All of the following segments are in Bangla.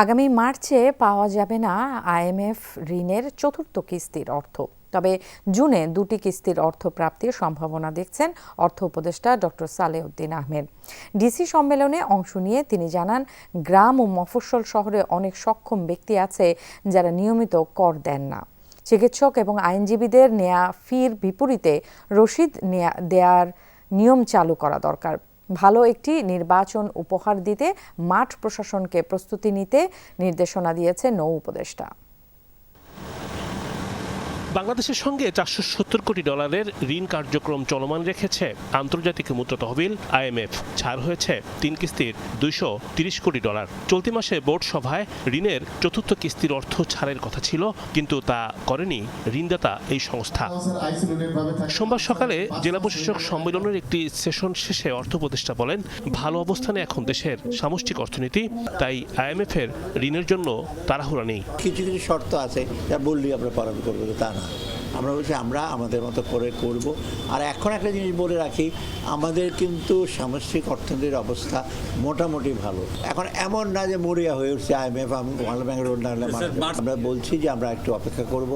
আগামী মার্চে পাওয়া যাবে না আইএমএফ ঋণের চতুর্থ কিস্তির অর্থ। তবে জুনে দুটি কিস্তির অর্থ প্রাপ্তির সম্ভাবনা দেখছেন অর্থ উপদেষ্টা ডক্টর সালেউদ্দিন আহমেদ। ডিসি সম্মেলনে অংশ নিয়ে তিনি জানান, গ্রাম ও মফস্বল শহরে অনেক সক্ষম ব্যক্তি আছে যারা নিয়মিত কর দেন না। চিকিৎসক এবং আইনজীবীদের নেয়া ফির বিপরীতে রসিদ নেয়া দেয়ার নিয়ম চালু করা দরকার। ভালো একটি নির্বাচন উপহার দিতে মাঠ প্রশাসনকে প্রস্তুতি নিতে নির্দেশনা দিয়েছে নৌ উপদেষ্টা। বাংলাদেশের সঙ্গে চারশো সত্তর কোটি ডলারের ঋণ কার্যক্রম চলমান রেখেছে আন্তর্জাতিক মুদ্রা তহবিল আইএমএফ। ছাড় হয়েছে তিন কিস্তির দুইশো তিরিশ কোটি ডলার। চলতি মাসে বোর্ড সভায় ঋণের চতুর্থ কিস্তির অর্থ ছাড়ের কথা ছিল, কিন্তু তা করেনি ঋণদাতা এই সংস্থা। সোমবার সকালে জেলা প্রশাসক সম্মেলনের একটি সেশন শেষে অর্থ উপদেষ্টা বলেন, ভালো অবস্থানে এখন দেশের সামষ্টিক অর্থনীতি, তাই আইএমএফ এর ঋণের জন্য তাড়াহুড়া নেই। কিছু কিছু শর্ত আছে যা বললি আমরা পালন করব তা না। না আমরা বলছি আমরা আমাদের মতো করে করব। আর এখন একটা জিনিস বলে রাখি আমাদের কিন্তু সামষ্টিক অর্থনীতির অবস্থা মোটামুটি ভালো। এখন এমন না যে মরিয়া হয়ে উঠছে আইএমএফ ওয়ার্ল্ড ব্যাংকের অন্যান্য আমরা বলছি যে আমরা একটু অপেক্ষা করব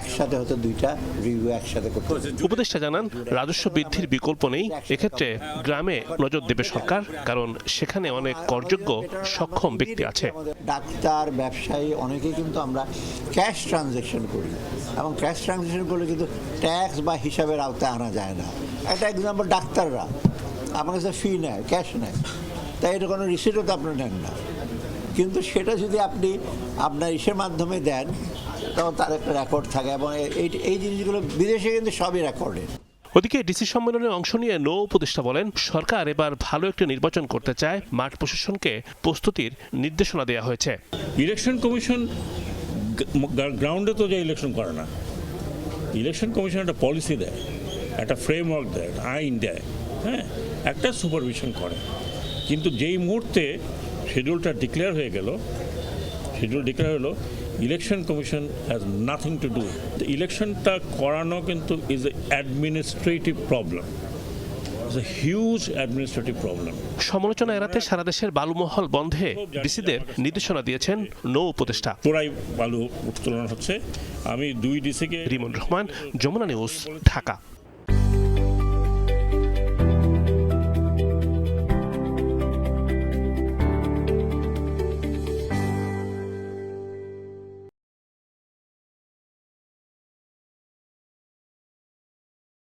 একসাথে হয়তো দুইটা রিভিউ একসাথে করতে উপদেষ্টা জানান রাজস্ব বৃদ্ধির বিকল্প নেই। এক্ষেত্রে গ্রামে নজর দেবে সরকার কারণ সেখানে অনেক করযোগ্য সক্ষম ব্যক্তি আছে। ডাক্তার ব্যবসায়ী অনেকেই কিন্তু আমরা ক্যাশ ট্রানজ্যাকশন করি। এবং ক্যাশ ট্রানজ্যাকশন করলে কিন্তু ট্যাক্স বা হিসাবের আওতায় আনা যায় না। একটা এক্সাম্পল ডাক্তাররা আমার কাছে ফি নেয় ক্যাশ নেয়। তাই এটা কোনো রিসিটও তো আপনি নেন না। কিন্তু সেটা যদি আপনি আপনার ইসের মাধ্যমে দেন তখন তার একটা রেকর্ড থাকে এবং এই এই জিনিসগুলো বিদেশে কিন্তু সবই রেকর্ডেড ওদিকে ডিসি সম্মেলনে অংশ নিয়ে নৌ উপদেষ্টা বলেন সরকার এবার ভালো একটি নির্বাচন করতে চায় মাঠ প্রশাসনকে প্রস্তুতির নির্দেশনা দেওয়া হয়েছে। ইলেকশন কমিশন গ্রাউন্ডে তো যে ইলেকশন করে না। ইলেকশন কমিশন একটা পলিসি দেয়, একটা ফ্রেমওয়ার্ক দেয় আইন দেয় হ্যাঁ একটা সুপারভিশন করে। কিন্তু যেই মুহূর্তে শিডিউলটা ডিক্লেয়ার হয়ে গেল শিডিউল ডিক্লেয়ার হলো, election commission has nothing to do ইলেকশনটা করানো কিন্তু is a administrative problem huge administrative problem সমালোচনা এড়াতে সারা দেশের বালুমহল বন্ধে ডিসিদের নির্দেশনা দিয়েছেন নৌ উপদেষ্টা। পুরাই বালু উত্তোলন হচ্ছে। আমি দুই ডিসিকে রিমন রহমান যমুনা নিউজ ঢাকা।